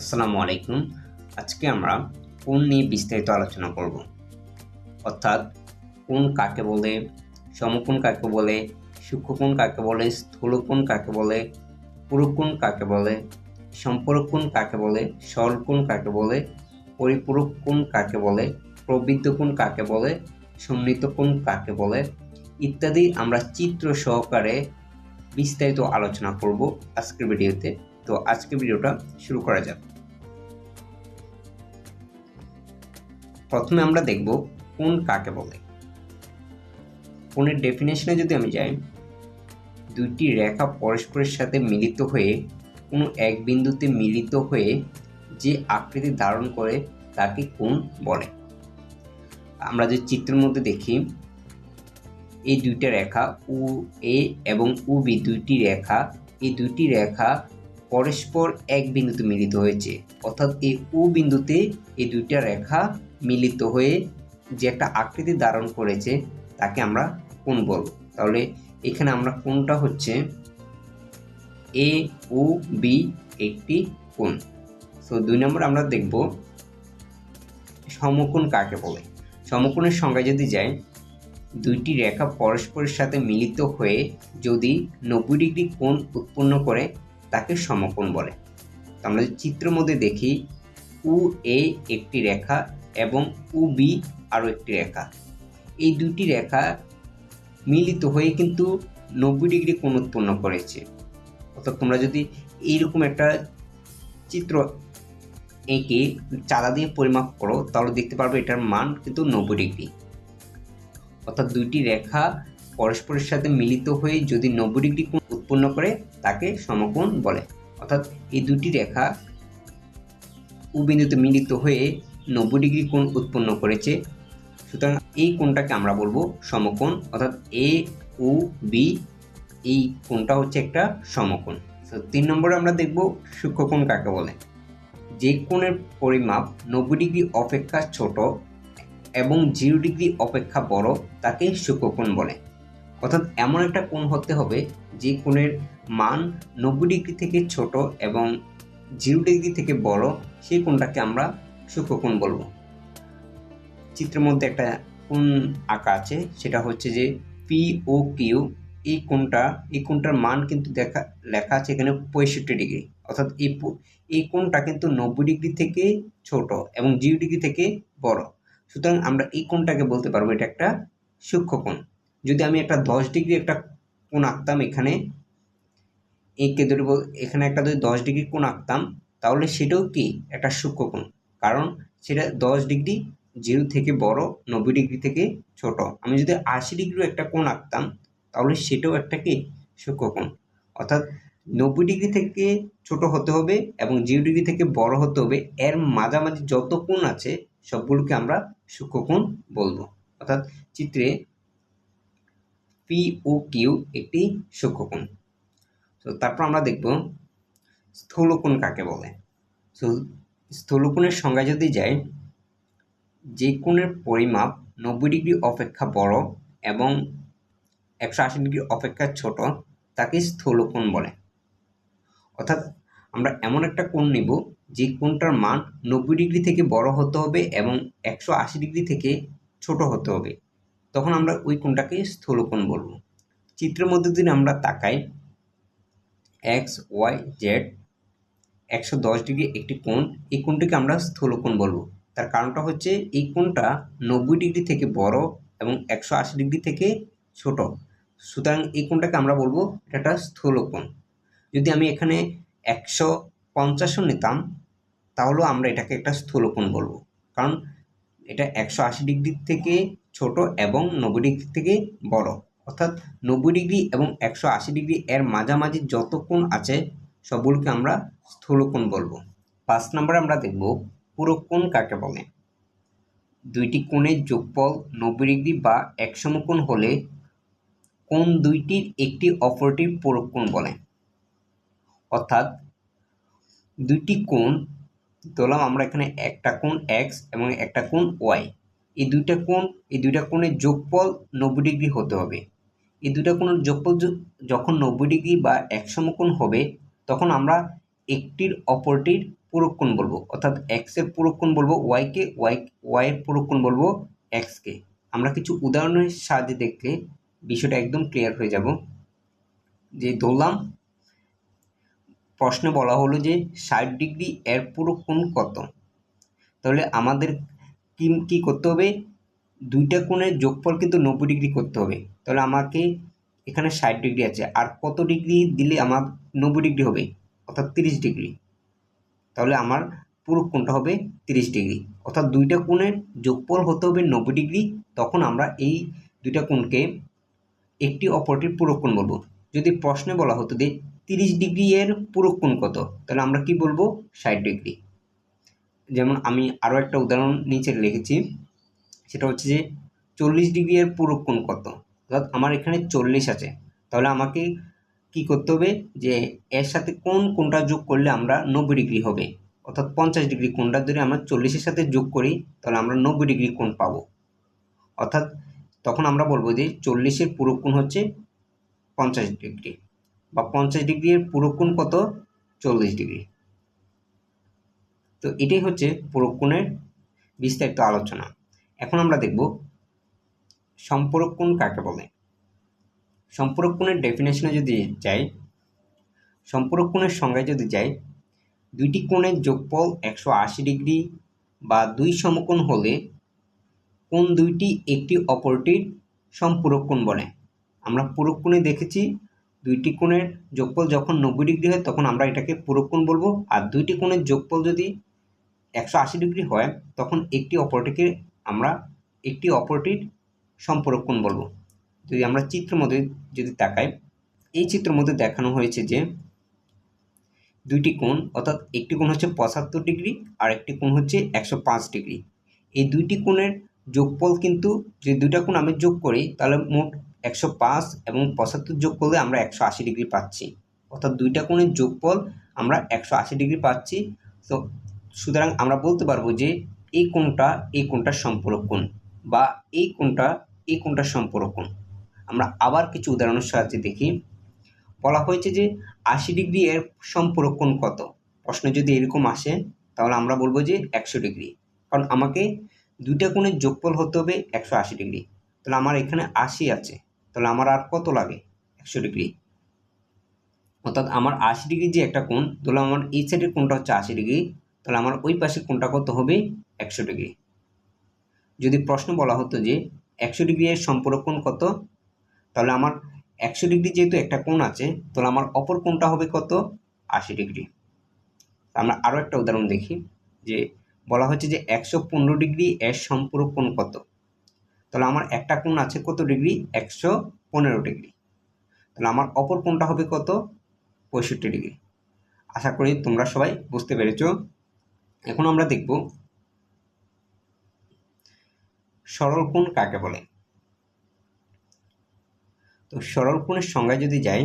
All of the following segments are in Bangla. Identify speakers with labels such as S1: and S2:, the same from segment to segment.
S1: আসসালামু আলাইকুম। আজকে আমরা কোন নিয়ে বিস্তারিত আলোচনা করব? অর্থাৎ কোন কাকে বলে, সমকোণ কাকে বলে, সূক্ষ্মকোণ কাকে বলে, স্থূলকোণ কাকে বলে, পুরুকোণ কাকে বলে, সম্পর্কোণ কাকে বলে, সরলকোণ কাকে বলে পরিপূরক কোণ কাকে বলে প্রবৃদ্ধ কোণ কাকে বলে কোণ কাকে বলে ইত্যাদি আমরা চিত্র সহকারে বিস্তারিত আলোচনা করব আজকের ভিডিওতে। তো আজকে ভিডিওটা শুরু করা যাক। প্রথমে আমরা দেখব কোন কাকে বলে। কোণের ডেফিনেশনে যদি আমি যাই, দুইটি রেখা পরস্পরের সাথে মিলিত হয়ে, কোনো এক বিন্দুতে মিলিত হয়ে যে আকৃতি ধারণ করে তাকে কোণ বলে। আমরা যে চিত্রের মধ্যে দেখি, এই দুইটা রেখা উ, এ এবং বি দুইটি রেখা, এই দুইটি রেখা পরস্পর এক বিন্দুতে মিলিত হয়েছে। অর্থাৎ এই উ বিন্দুতে এই দুইটা রেখা মিলিত হয়ে যে একটা আকৃতি ধারণ করেছে, তাকে আমরা কোন বলব। তাহলে এখানে আমরা কোনটা হচ্ছে এ ও বি একটি কোণ। সো দুই নম্বর আমরা দেখব সমকোণ কাকে বলে। সমকোণের সংজ্ঞা যদি যাই দুইটি রেখা পরস্পরের সাথে মিলিত হয়ে যদি নব্বই ডিগ্রি কোণ উৎপন্ন করে তাকে সমকোণ বলে। আমরা যদি চিত্রের মধ্যে দেখি, উ এ একটি রেখা এবং উ বি আরও একটি রেখা। এই দুটি রেখা মিলিত হয়ে কিন্তু নব্বই ডিগ্রি কোণ উৎপন্ন করেছে। অর্থাৎ তোমরা যদি এইরকম একটা চিত্র এঁকে চাঁদা দিয়ে পরিমাপ করো, তাহলে দেখতে পারবে এটার মান কিন্তু নব্বই ডিগ্রি। অর্থাৎ দুইটি রেখা পরস্পরের সাথে মিলিত হয়ে যদি নব্বই ডিগ্রি কোণ উৎপন্ন করে তাকে সমকোণ বলে। অর্থাৎ এই দুটি রেখা উবিন্দুতে মিলিত হয়ে নব্বই ডিগ্রি কোণ উৎপন্ন করেছে। সুতরাং এই কোণটাকে আমরা বলব সমকোণ। অর্থাৎ এ ও বি এই কোণটা হচ্ছে একটা সমকোণ। তো তিন নম্বরে আমরা দেখব সূক্ষ্মকোণ কাকে বলে। যে কোণের পরিমাপ নব্বই ডিগ্রি অপেক্ষা ছোট এবং জিরো ডিগ্রি অপেক্ষা বড় তাকে সূক্ষ্মকোণ বলে। অর্থাৎ এমন একটা কোণ হতে হবে যে কোণের মান নব্বই ডিগ্রি থেকে ছোট এবং জিরো ডিগ্রি থেকে বড় সেই কোণটাকে আমরা সূক্ষ্মকোণ বলব। চিত্রের মধ্যে একটা কোণ আঁকা আছে, সেটা হচ্ছে যে পি ও কিউ এই কোণটা, এই কোণটার মান কিন্তু দেখা, লেখা আছে এখানে পঁয়ষট্টি ডিগ্রি। অর্থাৎ এই এই কোণটা কিন্তু নব্বই ডিগ্রি থেকে ছোট এবং জিরো ডিগ্রি থেকে বড়। সুতরাং আমরা এই কোণটাকে বলতে পারব এটা একটা সূক্ষ্ম সূক্ষ্মকোণ। যদি আমি একটা দশ ডিগ্রি একটা কোণ আঁকতাম এখানে এঁকে ধরে বল- এখানে একটা যদি দশ ডিগ্রি কোণ আঁকতাম, তাহলে সেটাও কি একটা সূক্ষ্মকোণ কারণ সেটা দশ ডিগ্রি জিরো থেকে বড়, নব্বই ডিগ্রি থেকে ছোট। আমি যদি আশি ডিগ্রি একটা কোণ আঁকতাম, তাহলে সেটাও একটা কি? সূক্ষ্মকোণ অর্থাৎ নব্বই ডিগ্রি থেকে ছোট হতে হবে এবং জিরো ডিগ্রি থেকে বড় হতে হবে। এর মাঝামাঝি যত কোণ আছে, সবগুলোকে আমরা সূক্ষ্মকোণ বলব। অর্থাৎ চিত্রে পি ও কিউ একটি সূক্ষ্মকোণ তো তারপর আমরা দেখব স্থূলকোণ কাকে বলে। স্থূলকোণের সংজ্ঞা যদি যাই যে কোণের পরিমাপ নব্বই ডিগ্রি অপেক্ষা বড় এবং একশো আশি ডিগ্রি অপেক্ষা ছোট, তাকে স্থূলকোণ বলে। অর্থাৎ আমরা এমন একটা কোণ নিব, যে কোণটার মান নব্বই ডিগ্রি থেকে বড় হতে হবে এবং একশো আশি ডিগ্রি থেকে ছোট হতে হবে। তখন আমরা ওই কোণটাকে স্থূলকোণ বলব। চিত্রের মধ্যে যদি আমরা তাকাই এক্স, ওয়াই, জেড, একশো দশ ডিগ্রি একটি কোণ, এই কোণটিকে আমরা স্থূলকোণ বলব। তার কারণটা হচ্ছে এই কোণটা নব্বই ডিগ্রি থেকে বড় এবং একশো আশি ডিগ্রি থেকে ছোট। সুতরাং এই কোণটাকে আমরা বলব এটা একটা স্থূলকোণ। যদি আমি এখানে একশো পঞ্চাশও নিতাম, তাহলেও আমরা এটাকে একটা স্থূলকোণ বলব। কারণ এটা একশো আশি ডিগ্রি থেকে ছোট এবং নব্বই ডিগ্রি থেকে বড়। অর্থাৎ নব্বই ডিগ্রি এবং একশো আশি ডিগ্রি এর মাঝামাঝি যত কোণ আছে, সবগুলোকে আমরা স্থূলকোণ বলব। পাঁচ নম্বরে আমরা দেখব পুরো কোণ কাকে বলে। দুইটি কোণের যোগফল নব্বই ডিগ্রি বা এক সমকোণ হলে কোণ দুইটির একটি অপরটির পূরক কোণ বলে। অর্থাৎ দুইটি কোণ, ধরলাম আমরা এখানে একটা কোণ এক্স এবং একটা কোণ ওয়াই এই দুইটা কোণ, এই দুইটা কোণের যোগফল নব্বই ডিগ্রি হতে হবে। এই দুটো কোণের যোগফল যখন নব্বই ডিগ্রি বা এক সমকোণ হবে, তখন আমরা একটির অপরটির পূরক কোণ বলব। অর্থাৎ এক্সের পূরক কোণ বলব ওয়াইকে ওয়াই ওয়াইয়ের পূরক কোণ বলব এক্সকে আমরা কিছু উদাহরণের সাহায্যে দেখলে বিষয়টা একদম ক্লিয়ার হয়ে যাব। যে ধরলাম, প্রশ্নে বলা হলো যে ষাট ডিগ্রি এর পূরক কোণ কত? তাহলে আমাদের কি, কী করতে হবে? দুইটা কোণের যোগফল কিন্তু নব্বই ডিগ্রি করতে হবে। তাহলে আমাকে এখানে ষাট ডিগ্রি আছে? আর কত ডিগ্রি দিলে আমার নব্বই ডিগ্রি হবে? অর্থাৎ তিরিশ ডিগ্রি। তাহলে আমার পুরো কোণটা হবে তিরিশ ডিগ্রি। অর্থাৎ দুইটা কোণের যোগফল হতে হবে নব্বই ডিগ্রি। তখন আমরা এই দুইটা কোণকে একটি অপরটির কোণ বলব। যদি প্রশ্নে বলা হতো যে তিরিশ ডিগ্রি এর কোণ কত, তাহলে আমরা কি বলব? ষাট ডিগ্রি। যেমন আমি আরও একটা উদাহরণ নিচে লিখেছি। সেটা হচ্ছে যে চল্লিশ ডিগ্রি এর কোণ কত? অর্থাৎ আমার এখানে চল্লিশ আছে। তাহলে আমাকে কি করতে হবে যে, এর সাথে কোন কোনটা যোগ করলে আমরা নব্বই ডিগ্রি হবে? অর্থাৎ পঞ্চাশ ডিগ্রি কোনটা যদি আমরা চল্লিশের সাথে যোগ করি, তাহলে আমরা নব্বই ডিগ্রি কোণ পাবো। অর্থাৎ তখন আমরা বলব যে, চল্লিশের পূরক কোণ হচ্ছে পঞ্চাশ ডিগ্রি বা পঞ্চাশ ডিগ্রির পূরক কোণ কত? চল্লিশ ডিগ্রি। তো এটাই হচ্ছে পূরক কোণের বিস্তারিত আলোচনা। এখন আমরা দেখব সম্পূরক কোণ কাকে বলে? সম্পূরক কোণের ডেফিনেশনে যদি যাই, সম্পূরক কোণের সংজ্ঞায় যদি যাই, দুইটি কোণের যোগফল একশো আশি ডিগ্রি বা দুই সমকোণ হলে কোণ দুইটি একটি অপরটির সম্পূরক কোণ বলে। আমরা পূরক কোণে দেখেছি, দুইটি কোণের যোগফল যখন নব্বই ডিগ্রি হয় তখন আমরা এটাকে পূরক কোণ বলব। আর দুইটি কোণের যোগফল যদি একশো আশি ডিগ্রি হয়, তখন একটি অপরটিকে আমরা একটি অপরটির সম্পূরক কোণ বলব? যদি আমরা চিত্রের মধ্যে যদি তাকাই, এই চিত্রের মধ্যে দেখানো হয়েছে যে দুইটি কোণ, অর্থাৎ একটি কোণ হচ্ছে পঁচাত্তর ডিগ্রি, আর একটি কোণ হচ্ছে একশো পাঁচ ডিগ্রি। এই দুইটি কোণের যোগফল কিন্তু যদি দুইটা কোণ আমি যোগ করি, তাহলে মোট একশো পাঁচ এবং পঁচাত্তর যোগ করলে আমরা একশো আশি ডিগ্রি পাচ্ছি। অর্থাৎ দুইটা কোণের যোগফল আমরা একশো আশি ডিগ্রি পাচ্ছি। তো সুতরাং আমরা বলতে পারব যে এই কোণটা, এই কোণটার সম্পূরক কোণ। বা এই কোণটা এই কোণটার সম্পূরক আমরা আবার কিছু উদাহরণের সাহায্যে দেখি। বলা হয়েছে যে আশি ডিগ্রি এর সম্পূরক কত? প্রশ্ন যদি এরকম আসে, তাহলে আমরা বলব যে একশো ডিগ্রি। কারণ আমাকে দুইটা কোণের যোগফল হতে হবে একশো আশি ডিগ্রি। তাহলে আমার এখানে আশি আছে। তাহলে আমার আর কত লাগে? একশো ডিগ্রি। অর্থাৎ আমার আশি ডিগ্রি যে একটা কোণ, তাহলে আমার এই সাইডের কোণটা হচ্ছে আশি ডিগ্রি। তাহলে আমার ওই পাশের কোণটা কত হবে? একশো ডিগ্রি। যদি প্রশ্ন বলা হতো যে একশো ডিগ্রি এর সম্পূরক কোণ কত, তাহলে আমার একশো ডিগ্রি যেহেতু একটা কোণ আছে, তাহলে আমার অপর কোণটা হবে কত? আশি ডিগ্রি। আমরা আরও একটা উদাহরণ দেখি, যে বলা হচ্ছে যে একশো পনেরো ডিগ্রি এর সম্পূরক কোণ কত? তাহলে আমার একটা কোণ আছে কত ডিগ্রি? একশো পনেরো ডিগ্রি। তাহলে আমার অপর কোণটা হবে কত? পঁয়ষট্টি ডিগ্রি। আশা করি তোমরা সবাই বুঝতে পেরেছ। এখন আমরা দেখব সরল কোণ কাকে বলে? তো সরল কোণের সংজ্ঞায় যদি যাই,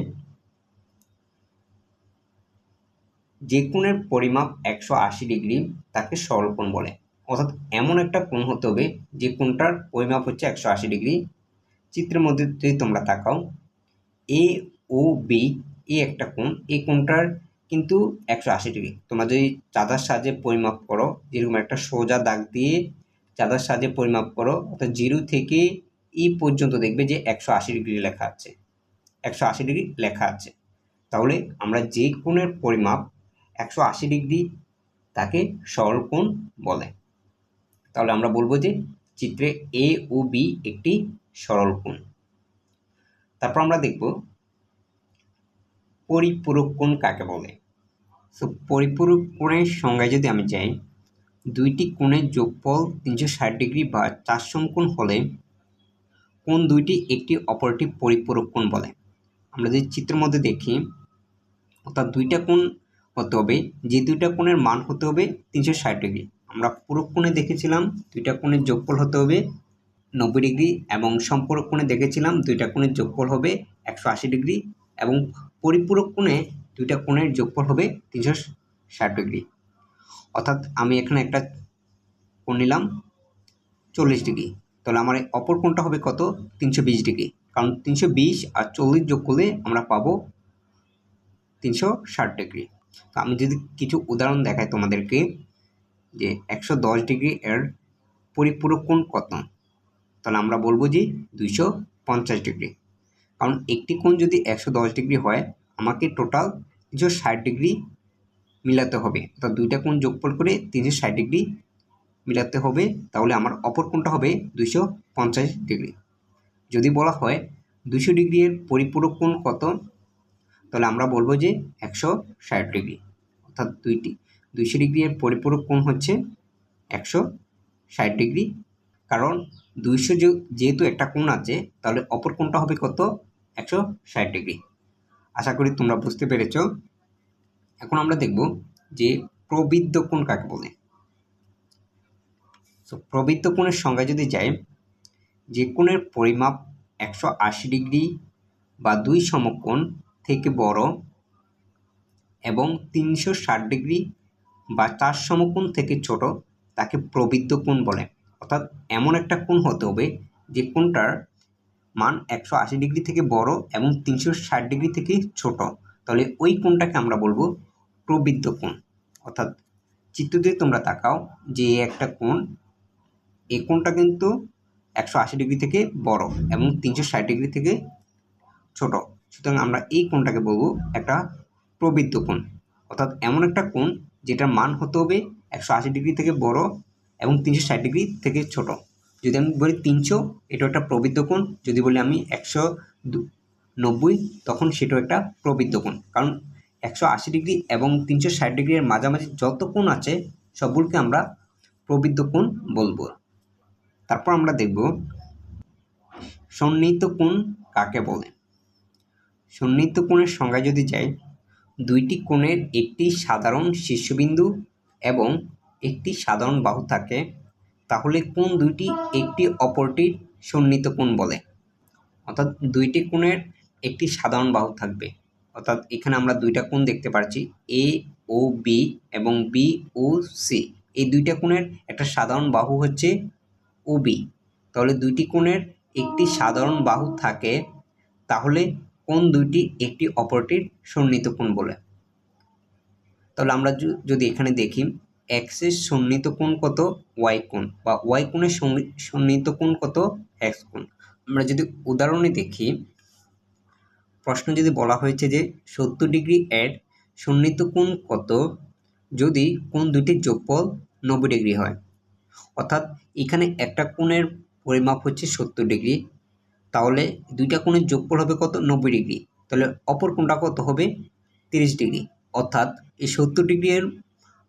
S1: যে কোণের পরিমাপ একশো আশি ডিগ্রি তাকে সরল কোণ বলে। অর্থাৎ এমন একটা কোণ হতে হবে যে কোণটার পরিমাপ হচ্ছে একশো আশি ডিগ্রি। চিত্রের মধ্যে যদি তোমরা তাকাও, এ ও বি, এ একটা কোণ এই কোণটার কিন্তু একশো আশি ডিগ্রি। তোমরা যদি চাঁদার সাহায্যে পরিমাপ করো যেরকম একটা সোজা দাগ দিয়ে চাঁদার সাহায্যে পরিমাপ করো, অর্থাৎ জিরো থেকে ই পর্যন্ত দেখবে যে একশো আশি ডিগ্রি লেখা আছে। একশো আশি ডিগ্রি লেখা আছে। তাহলে আমরা যে কোণের পরিমাপ একশো আশি ডিগ্রি তাকে সরল কোণ বলে। তাহলে আমরা বলব যে চিত্রে এ ও বি একটি সরল কোণ। তারপর আমরা দেখব পরিপূরক কোণ কাকে বলে। সো পরিপূরক কোণের সংজ্ঞায় যদি আমি যাই দুইটি কোণের যোগফল তিনশো ষাট ডিগ্রি বা চার সমকোণ হলে কোন দুইটি একটি অপরটি পরিপূরক কোণ বলে। আমরা যদি চিত্রের মধ্যে দেখি, অর্থাৎ দুইটা কোণ হতে হবে, যে দুইটা কোণের মান হতে হবে তিনশো ষাট ডিগ্রি। আমরা পূরক কোণে দেখেছিলাম দুইটা কোণের যোগফল হতে হবে নব্বই ডিগ্রি এবং সম্পূরক কোণে দেখেছিলাম দুইটা কোণের যোগফল হবে একশো আশি ডিগ্রি এবং পরিপূরক কোণে দুইটা কোণের যোগফল হবে তিনশো ষাট ডিগ্রি। অর্থাৎ আমি এখানে একটা কোণ নিলাম চল্লিশ ডিগ্রি। তাহলে আমার অপর কোণটা হবে কত? তিনশো বিশ ডিগ্রি। কারণ তিনশো বিশ আর চল্লিশ যোগ করলে আমরা পাবো তিনশো ষাট ডিগ্রি। তো আমি যদি কিছু উদাহরণ দেখাই তোমাদেরকে যে একশো দশ ডিগ্রি এর পরিপূরক কোণ কত? তাহলে আমরা বলব যে দুইশো পঞ্চাশ ডিগ্রি। কারণ একটি কোণ যদি একশো দশ ডিগ্রি হয়, আমাকে টোটাল তিনশো ষাট ডিগ্রি মিলাতে হবে। অর্থাৎ দুইটা কোণ যোগফল করে তিনশো ষাট ডিগ্রি মিলাতে হবে, তাহলে আমার অপর কোণটা হবে দুইশো পঞ্চাশ ডিগ্রি। যদি বলা হয় দুশো ডিগ্রির পরিপূরক কোণ কত, তাহলে আমরা বলব যে একশো ষাট ডিগ্রি। অর্থাৎ দুইটি, দুইশো ডিগ্রির পরিপূরক কোণ হচ্ছে একশো ষাট ডিগ্রি। কারণ দুইশো যেহেতু একটা কোণ আছে, তাহলে অপর কোণটা হবে কত? একশো ষাট ডিগ্রি। আশা করি তোমরা বুঝতে পেরেছ। এখন আমরা দেখব যে প্রবৃদ্ধ কোণ কাকে বলে। তো প্রবৃদ্ধ কোণের সংজ্ঞা যদি যাই, যে কোণের পরিমাপ একশো আশি ডিগ্রি বা দুই সমকোণ থেকে বড় এবং তিনশো ষাট ডিগ্রি বা চার সমকোণ থেকে ছোট তাকে প্রবৃদ্ধ কোণ বলে। অর্থাৎ এমন একটা কোণ হতে হবে যে কোণটার মান একশো আশি ডিগ্রি থেকে বড় এবং তিনশো ষাট ডিগ্রি থেকে ছোট। তাহলে ওই কোণটাকে আমরা বলব প্রবৃদ্ধ কোণ। অর্থাৎ চিত্রতে তোমরা তাকাও যে একটা কোণ, এই কোণটা কিন্তু একশো আশি ডিগ্রি থেকে বড় এবং তিনশো ষাট ডিগ্রি থেকে ছোট। সুতরাং আমরা এই কোণটাকে বলব একটা প্রবৃদ্ধ কোণ। অর্থাৎ এমন একটা কোণ যেটার মান হতে হবে একশো আশি ডিগ্রি থেকে বড় এবং তিনশো ষাট ডিগ্রি থেকে ছোট। যদি আমি বলি তিনশো এটা একটা প্রবৃদ্ধ কোণ। যদি বলি আমি একশো নব্বই, তখন সেটাও একটা প্রবৃদ্ধ কোণ। কারণ একশো আশি ডিগ্রি এবং তিনশো ষাট ডিগ্রির মাঝামাঝি যত কোণ আছে, সবগুলোকে আমরা প্রবৃদ্ধ কোণ বলব। তারপর আমরা দেখব সন্নিহিত কোণ কাকে বলে। সন্নিহিত কোণের সংজ্ঞায় যদি যাই, দুইটি কোণের একটি সাধারণ শীর্ষবিন্দু এবং একটি সাধারণ বাহু থাকে, তাহলে কোন দুইটি একটি অপরটির সন্নিহিত কোণ বলে। অর্থাৎ দুইটি কোণের একটি সাধারণ বাহু থাকবে। অর্থাৎ এখানে আমরা দুইটা কোণ দেখতে পাচ্ছি এ ও বি এবং বি ও সি এই দুইটা কোণের একটা সাধারণ বাহু হচ্ছে ও বি তাহলে দুইটি কোণের একটি সাধারণ বাহু থাকে, তাহলে কোন দুইটি একটি অপরটির সন্নিহিত কোণ বলে। তাহলে আমরা যদি এখানে দেখি এক্সের সন্নিহিত কোণ কত? ওয়াই কোণ বা ওয়াই কোণের সন্নিহিত কোণ কত? এক্স কোণ। আমরা যদি উদাহরণে দেখি প্রশ্ন যদি বলা হয়েছে যে সত্তর ডিগ্রি এর সন্নিহিত কোণ কত? যদি কোণ দুটির যোগফল নব্বই ডিগ্রি হয়। অর্থাৎ এখানে একটা কোণের পরিমাপ হচ্ছে সত্তর ডিগ্রি। তাহলে দুইটা কোণের যোগফল হবে কত? নব্বই ডিগ্রি। তাহলে অপর কোণটা কত হবে? তিরিশ ডিগ্রি। অর্থাৎ এই সত্তর ডিগ্রি এর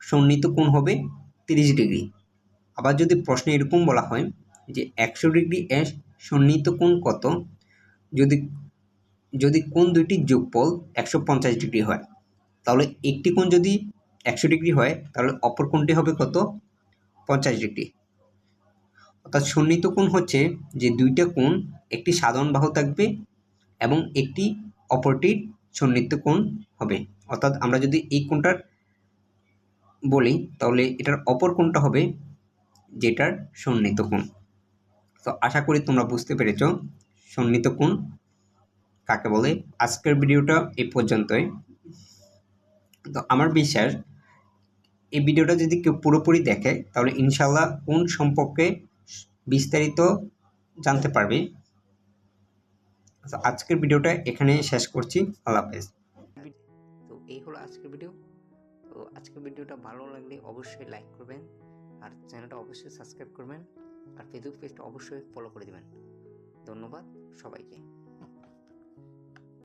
S1: সন্নিহিত কোণ হবে তিরিশ ডিগ্রি। আবার যদি প্রশ্নে এরকম বলা হয় যে একশো ডিগ্রি এর সন্নিহিত কোণ কত? যদি যদি কোণ দুইটি যোগফল একশো পঞ্চাশ ডিগ্রি হয়, তাহলে একটি কোণ যদি একশো ডিগ্রি হয়, তাহলে অপর কোণটি হবে কত? পঞ্চাশ ডিগ্রি। অর্থাৎ সন্নিহিত কোণ হচ্ছে যে দুইটা কোণ একটি সাধারণ বাহু থাকবে এবং একটি অপরটির সন্নিহিত কোণ হবে। অর্থাৎ আমরা যদি এই কোণটার বলি, তাহলে এটার অপর কোণটা হবে যেটার সন্নিহিত কোণ। তো আশা করি তোমরা বুঝতে পেরেছ, সন্নিহিত কোণ কাকে বলে? আজকের ভিডিওটা এই পর্যন্তই। তো আমার বিশ্বাস, এই ভিডিওটা যদি কেউ পুরোপুরি দেখে, তাহলে ইনশাল্লাহ কোন সম্পর্কে বিস্তারিত জানতে পারবে? আজকের ভিডিওটা এখানে শেষ করছি। আল্লাহ হাফেজ। তো এই হলো আজকের ভিডিও। তো আজকের ভিডিওটা ভালো লাগলে অবশ্যই লাইক করবেন আর চ্যানেলটা অবশ্যই সাবস্ক্রাইব করবেন। আর ফেসবুক পেজটা অবশ্যই ফলো করে দেবেন। ধন্যবাদ সবাইকে।